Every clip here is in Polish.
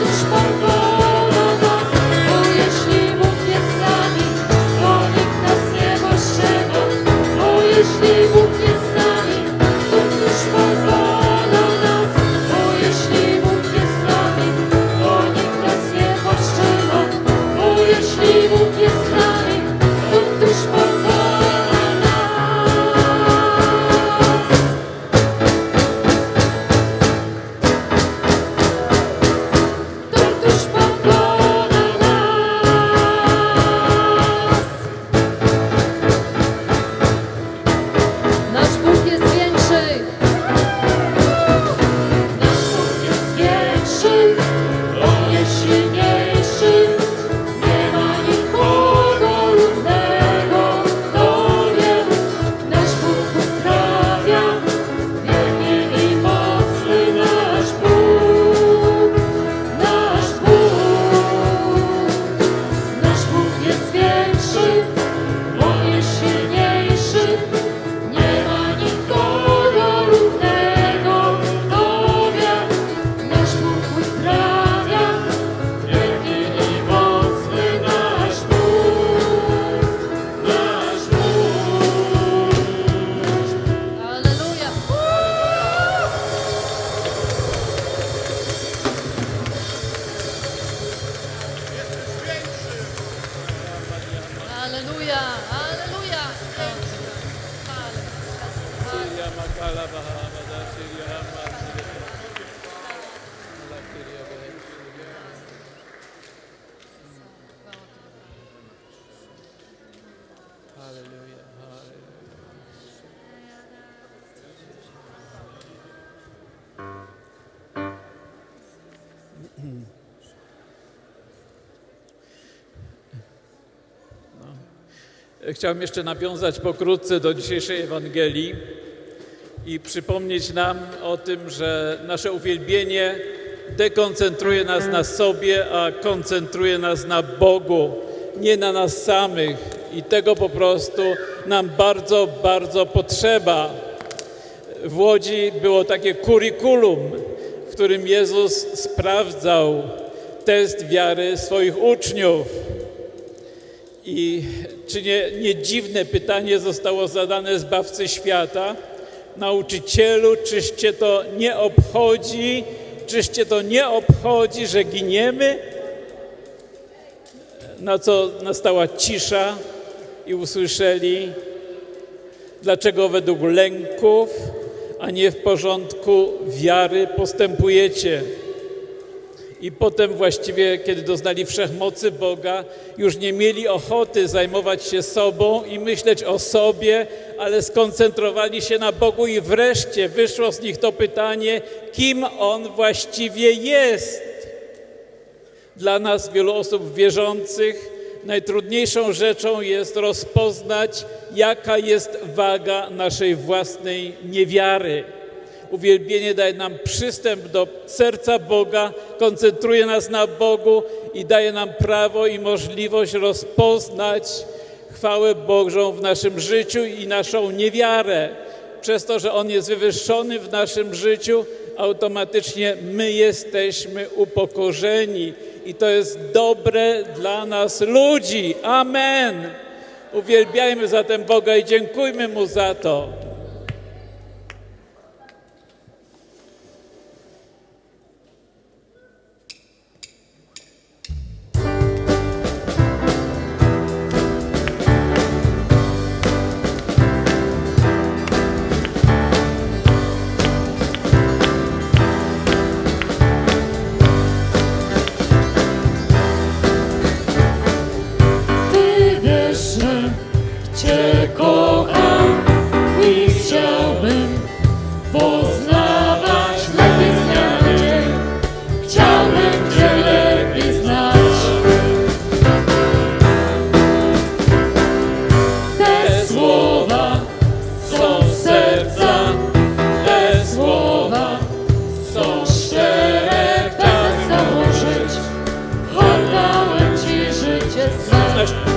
dos portões. Chciałem jeszcze nawiązać pokrótce do dzisiejszej Ewangelii i przypomnieć nam o tym, że nasze uwielbienie dekoncentruje nas na sobie, a koncentruje nas na Bogu, nie na nas samych. I tego po prostu nam bardzo, bardzo potrzeba. W Łodzi było takie kurikulum, w którym Jezus sprawdzał test wiary swoich uczniów. I czy nie, nie dziwne pytanie zostało zadane zbawcy świata? Nauczycielu, czyście to nie obchodzi, czyście to nie obchodzi, że giniemy? Na co nastała cisza i usłyszeli, dlaczego według lęków, a nie w porządku wiary postępujecie. I potem właściwie, kiedy doznali wszechmocy Boga, już nie mieli ochoty zajmować się sobą i myśleć o sobie, ale skoncentrowali się na Bogu i wreszcie wyszło z nich to pytanie, kim On właściwie jest. Dla nas, wielu osób wierzących, najtrudniejszą rzeczą jest rozpoznać, jaka jest waga naszej własnej niewiary. Uwielbienie daje nam przystęp do serca Boga, koncentruje nas na Bogu i daje nam prawo i możliwość rozpoznać chwałę Bożą w naszym życiu i naszą niewiarę. Przez to, że On jest wywyższony w naszym życiu, automatycznie my jesteśmy upokorzeni i to jest dobre dla nas ludzi. Amen. Uwielbiajmy zatem Boga i dziękujmy Mu za to. Spanish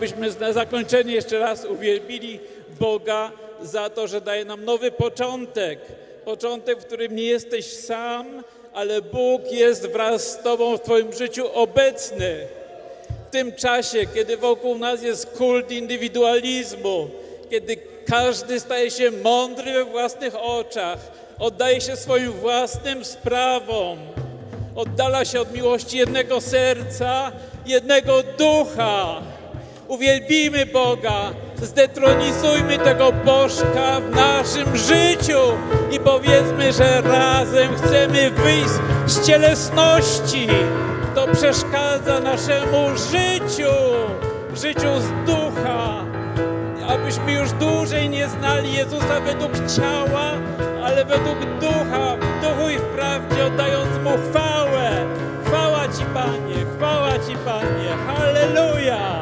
abyśmy na zakończenie jeszcze raz uwielbili Boga za to, że daje nam nowy początek. Początek, w którym nie jesteś sam, ale Bóg jest wraz z Tobą w Twoim życiu obecny. W tym czasie, kiedy wokół nas jest kult indywidualizmu, kiedy każdy staje się mądry we własnych oczach, oddaje się swoim własnym sprawom, oddala się od miłości jednego serca, jednego ducha. Uwielbimy Boga, zdetronizujmy tego Bożka w naszym życiu i powiedzmy, że razem chcemy wyjść z cielesności. To przeszkadza naszemu życiu, życiu z ducha abyśmy już dłużej nie znali Jezusa według ciała, ale według ducha, w duchu i w prawdzie, oddając Mu chwałę. Chwała Ci, Panie, chwała Ci, Panie, halleluja!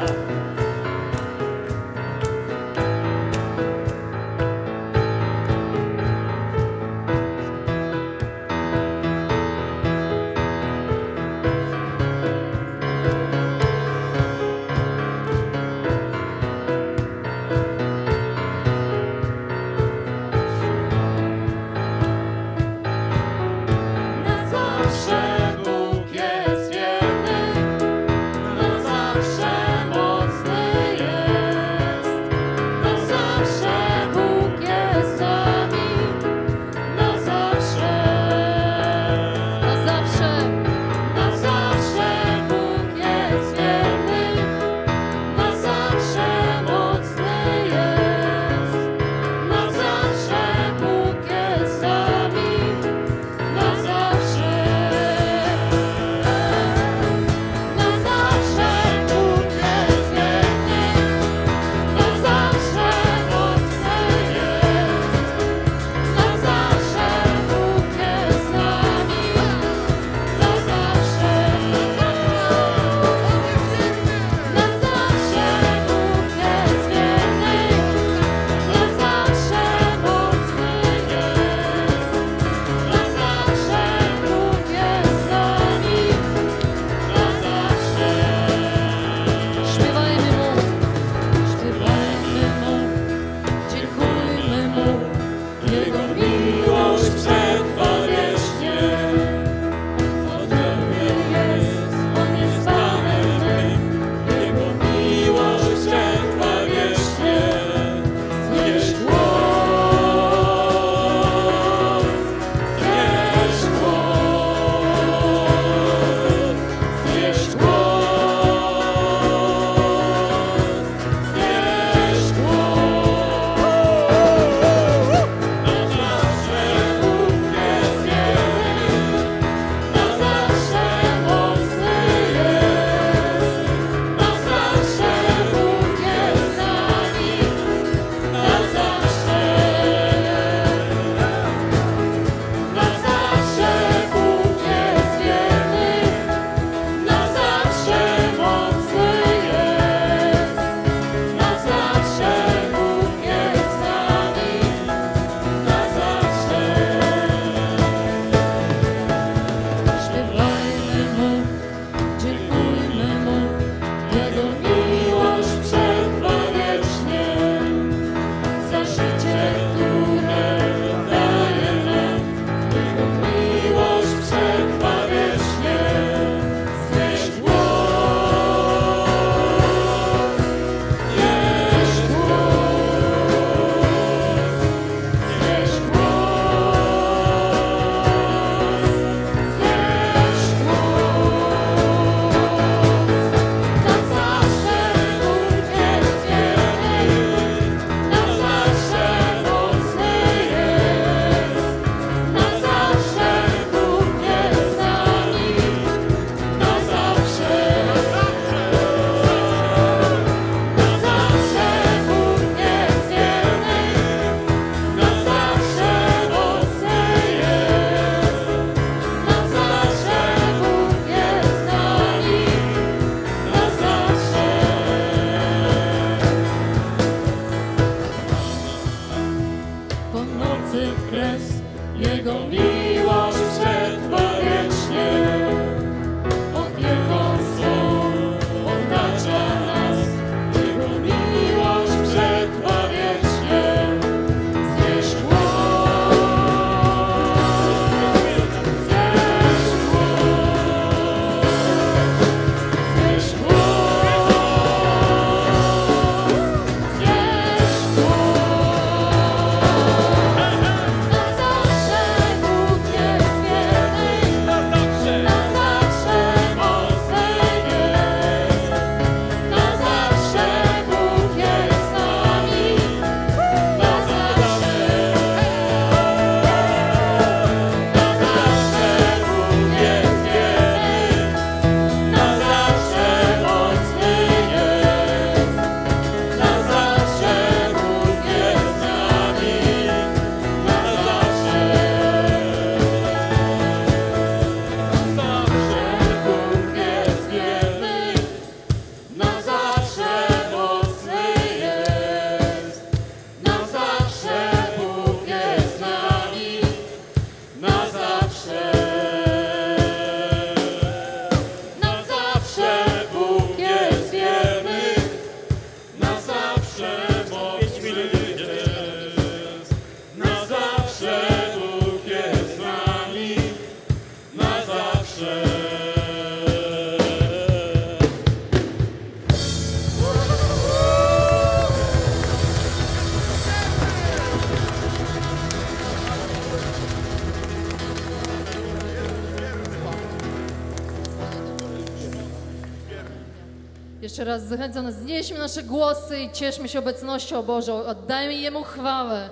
Jeszcze raz zachęcam nas, znieśmy nasze głosy i cieszmy się obecnością Bożą. Oddajmy Jemu chwałę.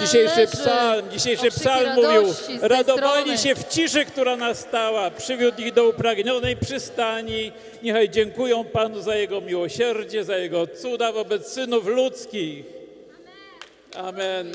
Dzisiejszy psalm, dzisiejszy psalm mówił, radowali się w ciszy, która nastała, przywiódł ich do upragnionej przystani. Niechaj dziękują Panu za Jego miłosierdzie, za Jego cuda wobec synów ludzkich. Amen.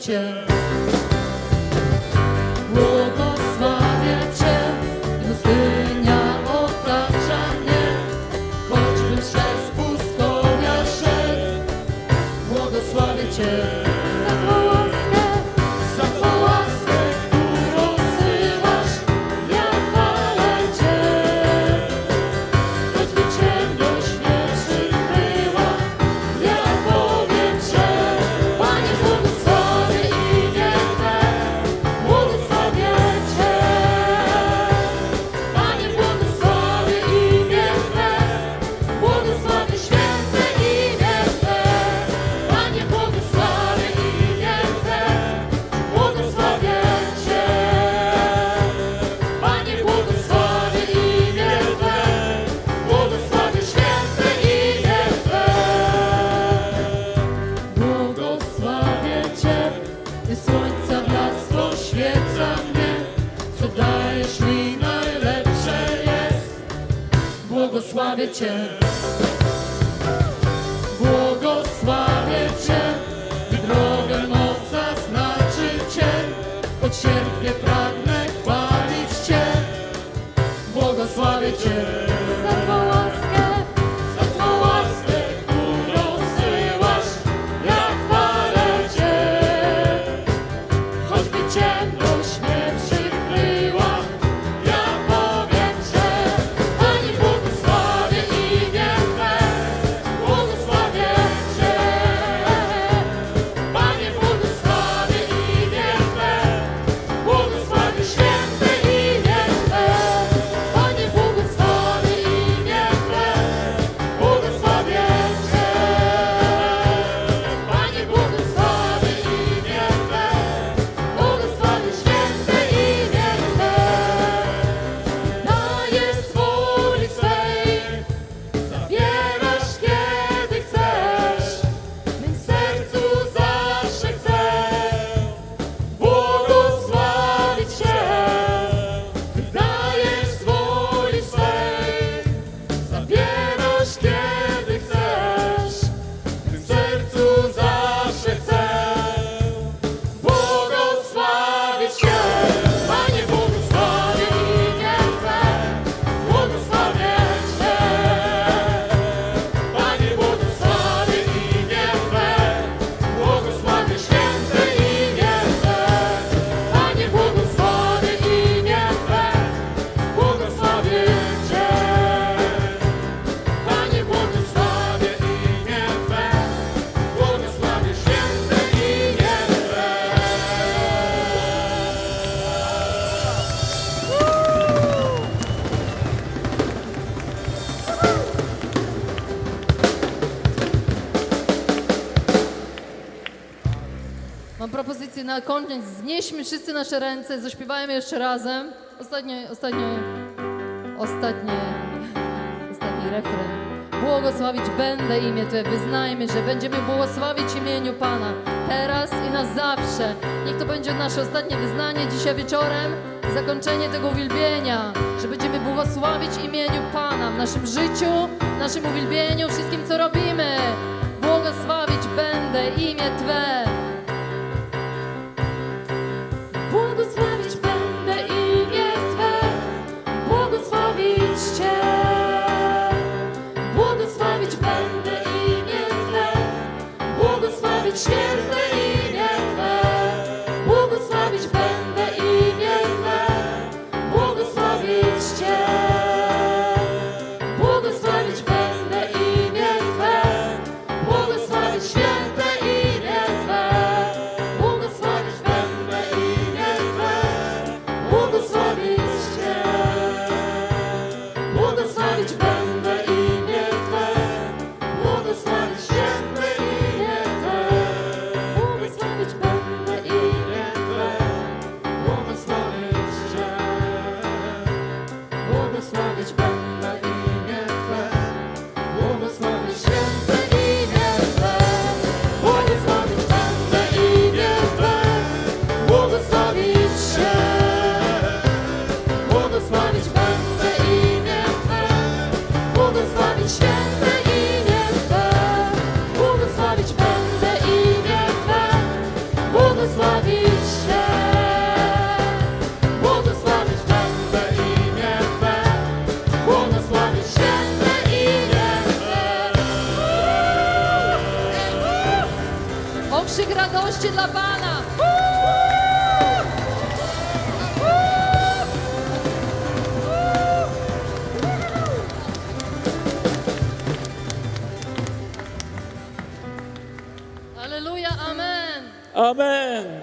Cię. Błogosławię Cię, pustynia otacza mnie, choćbym przez pustkowia szedł. Błogosławię Cię. Cię. Błogosławię Cię, Ty drogę moca znaczy Cię, cierpię pragnę chwalić Cię. Błogosławię Cię za na koniec. Znieśmy wszyscy nasze ręce, zaśpiewajmy jeszcze razem. Ostatnie, ostatnie, ostatnie, ostatni refren. Błogosławić będę imię Twe, wyznajmy, że będziemy błogosławić imieniu Pana, teraz i na zawsze. Niech to będzie nasze ostatnie wyznanie dzisiaj wieczorem, zakończenie tego uwielbienia, że będziemy błogosławić imieniu Pana w naszym życiu, w naszym uwielbieniu, wszystkim co robimy. Błogosławić będę imię Twe. Błogosławić Amen.